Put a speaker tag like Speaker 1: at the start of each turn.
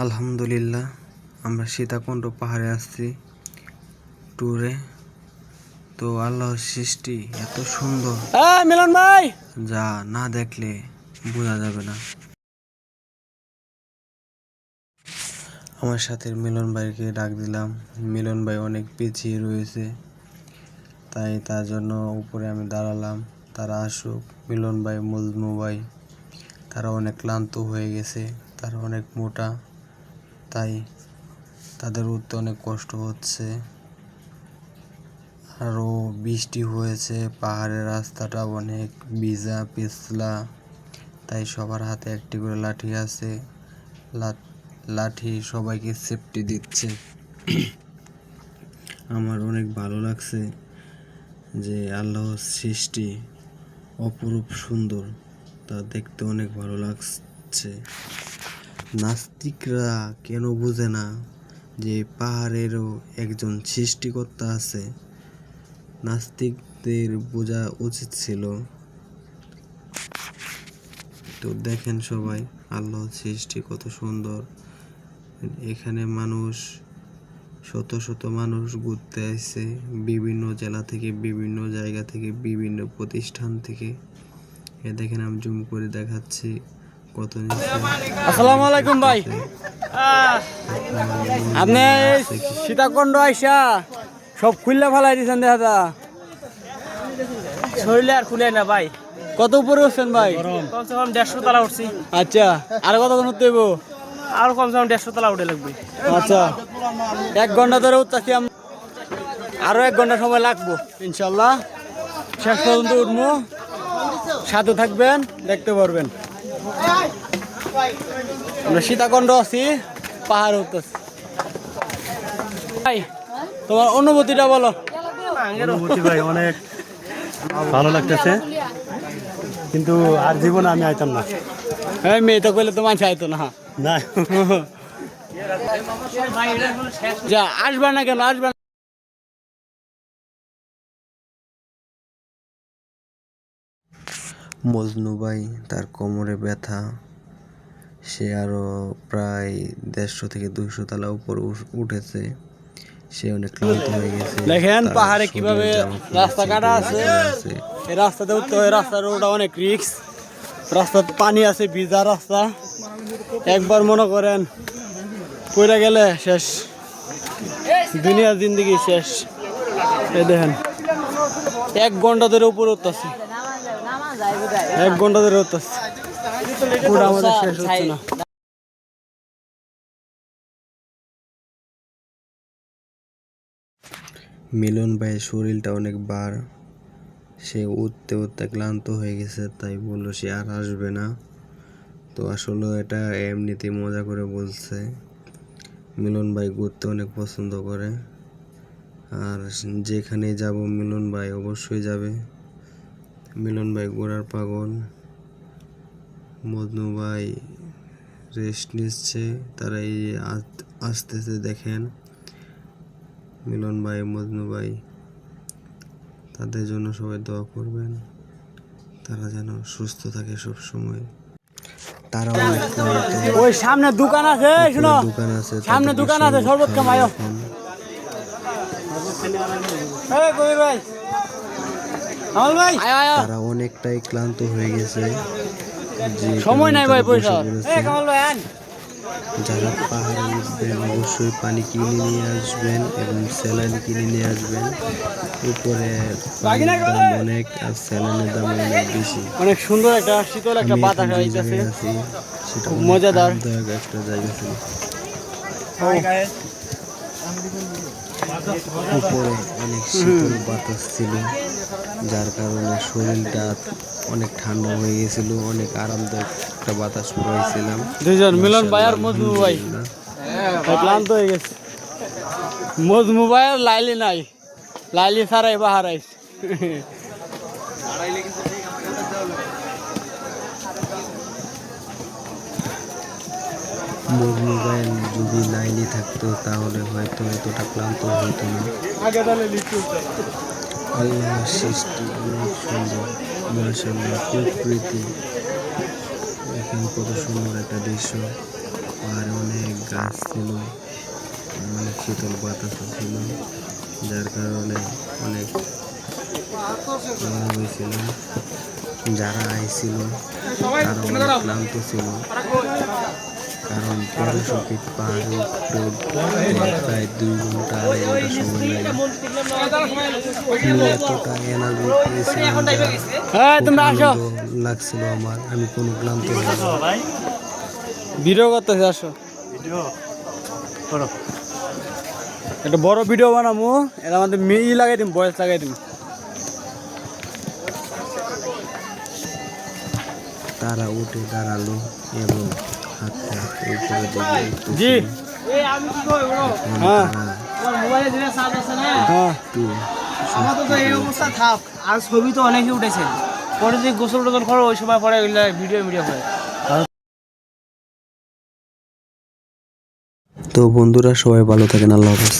Speaker 1: আলহামদুলিল্লাহ আমরা সীতাকুণ্ড পাহাড়ে আসছি ট্যুরে তো আল্লাহর সৃষ্টি এত সুন্দর।
Speaker 2: মিলন ভাই!
Speaker 1: যা না দেখলে বোঝা যাবে না। আমার সাথে মিলন ভাইকে ডাক দিলাম। মিলন ভাই অনেক পিছিয়ে রয়েছে তাই তার জন্য উপরে আমি দাঁড়ালাম। তারা আসুক মিলন ভাই মজনু ভাই তারা অনেক ক্লান্ত হয়ে গেছে তারা অনেক মোটা। তাই তাদের উঠতে অনেক কষ্ট হচ্ছে। আরও বৃষ্টি হয়েছে, পাহাড়ের রাস্তাটা অনেক ভিজা, পিছলা, তাই সবার হাতে একটি করে লাঠি আছে। লাঠি সবাইকে সেফটি দিচ্ছে। আমার অনেক ভালো লাগছে যে আল্লাহর সৃষ্টি অপরূপ সুন্দর, তা দেখতে অনেক ভালো লাগছে। নাস্তিকরা কেন বোঝে না যে পাহাড়েরও একজন সৃষ্টিকর্তা আছে? নাস্তিকদের বোঝা উচিত ছিল। তো দেখেন সবাই আল্লাহর সৃষ্টি কত সুন্দর। এখানে মানুষ, শত শত মানুষ ঘুরতে আসছে বিভিন্ন জেলা থেকে, বিভিন্ন জায়গা থেকে, বিভিন্ন প্রতিষ্ঠান থেকে। এ দেখেন আমি জুম করে দেখাচ্ছি। কত
Speaker 2: আসসালামু আলাইকুম ভাই। আপনি সীতাকুণ্ড আইসা সব খুললে ফেলাই দিয়েছেন দেখা
Speaker 3: শরীরে আর খুলে না ভাই।
Speaker 2: কত উপরে উঠছেন ভাই?
Speaker 3: কমসে কম দেড়শো তলা উঠছি।
Speaker 2: আচ্ছা আর কত উঠতে হইব?
Speaker 3: আর কমসে কম দেড়শো তলা উঠে লাগবে।
Speaker 2: আচ্ছা এক ঘণ্টা ধরে উঠতেছি আম- আরও এক ঘণ্টা সময় লাগবো ইনশাল্লাহ। শেষ পর্যন্ত উঠবো সাথে থাকবেন দেখতে পারবেন। আমরা সীতাকুণ্ড আছি পাহাড় উঠতেছি। ভাই তোমার অনুভূতিটা বলো।
Speaker 4: অনুভূতি ভাই অনেক ভালো লাগতেছে। কিন্তু আর জীবনে আমি আইতাম না।
Speaker 2: হ্যাঁ মেয়ে তো কইলে তো মানুষ আইতো না।
Speaker 4: না।
Speaker 2: যা আসবে না কেন আসবে না
Speaker 1: মজনু ভাই তার কোমরে ব্যথা। সে আরও প্রায় দেড়শো থেকে দুইশো তালা উপর উঠ- উঠেছে। সে অনেক ক্লান্ত হয়ে গেছে।
Speaker 2: দেখেন পাহাড়ে কীভাবে রাস্তা কাটা আছে। এই রাস্তাতে উঠতে হয় রাস্তার ওটা অনেক রিক্স রাস্তাতে পানি আছে ভিজা রাস্তা। একবার মনে করেন পড়ে গেলে শেষ। দুনিয়ার জিন্দগি শেষ। এই দেখেন এক ঘণ্টা ধরে উপরে উঠতেছে। এক ঘণ্টা ধরে উঠতেছে পুরো আমাদের শেষ হচ্ছে না।
Speaker 1: মিলন ভাইয়ের শরীরটা অনেক বার। সে উঠতে উঠতে ক্লান্ত হয়ে গেছে, তাই বলল সে আর আসবে না। তো আসলে এটা এমনিতে মজা করে বলছে। মিলন ভাই ঘুরতে অনেক পছন্দ করে। আর যেখানে যাব মিলন ভাই অবশ্যই যাবে। মিলন ভাই গোড়ার পাগল। মজনু ভাই রেস্ট নিচ্ছে। তারা এই আস- আসতেছে দেখেন। মিলন ভাই মজনু ভাই তাদের জন্য সবাই দোয়া করবেন। তারা যেন সুস্থ থাকে সব সময় তারা
Speaker 2: ওই সামনে দোকান আছে শুনো।
Speaker 1: দোকান আছে
Speaker 2: সামনে দোকান আছে
Speaker 1: সঙ্গে
Speaker 2: শরবত খামায়ো এই কবির ভাই।
Speaker 1: তারা অনেকটাই ক্লান্ত হয়ে গেছে।
Speaker 2: সময় নাই ভাই পয়সা
Speaker 1: যারা পাহাড়ে উঠবেন অবশ্যই পানি কিনে নিয়ে আসবেন এবং স্যালাইন কিনে নিয়ে আসবেন। উপরে পানির দাম অনেক আর স্যালাইনের দাম অনেক বেশি।
Speaker 2: অনেক সুন্দর একটা শীতল একটা বাতাস হইতেছে
Speaker 1: সেটা
Speaker 2: মজাদার।
Speaker 1: একটা জায়গা ছিল। উপরে অনেক শীতল বাতাস ছিল যার কারণে শরীরটা অনেক ঠান্ডা হয়ে গেছিল অনেক আরামদায়ক একটা বাতাস পাইছিলাম।
Speaker 2: দুজন মিলন ভাই আর ভাই। ক্লান্ত হয়ে গেছে। ভাই আর লাইলি নাই। লাইলি সারাই বাহার আইস
Speaker 1: মোবাইল যদি লাইনে থাকতো, তাহলে হয়তো এতটা ক্লান্ত হতো না। আল্লাহর সৃষ্টি অনেক সুন্দর মাশাল্লাহ প্রকৃতি। এখানে কত সুন্দর একটা দৃশ্য। আর অনেক গাছ ছিল, অনেক শীতল বাতাস ছিল, যার কারণে অনেক হয়েছিল যারা আইছিল, তারা অনেক ক্লান্ত ছিল। কারণ পাহাড়ে উঠতে প্রায় দুই ঘণ্টা আড়াই ঘণ্টা সময় লাগে। এতটা এনার্জি পেয়েছিলাম
Speaker 2: হ্যাঁ
Speaker 1: লাগছিল আমার। আমি কোনো ক্লান্ত।
Speaker 2: ভিডিও করতেছে আসো।
Speaker 4: ভিডিও
Speaker 2: একটা বড় ভিডিও বানাবো এর আমাদের ই লাগাই দিম বয়স লাগাই দিম।
Speaker 1: তারা উঠে দাঁড়াল এবং
Speaker 3: ছবি তো অনেকে উঠেছে পরে যদি গোসল টোসল করো ওই সময় পরে ভিডিও ভিডিও হয়।
Speaker 1: তো বন্ধুরা, সবাই ভালো থাকেন, আল্লাহ হাফেজ।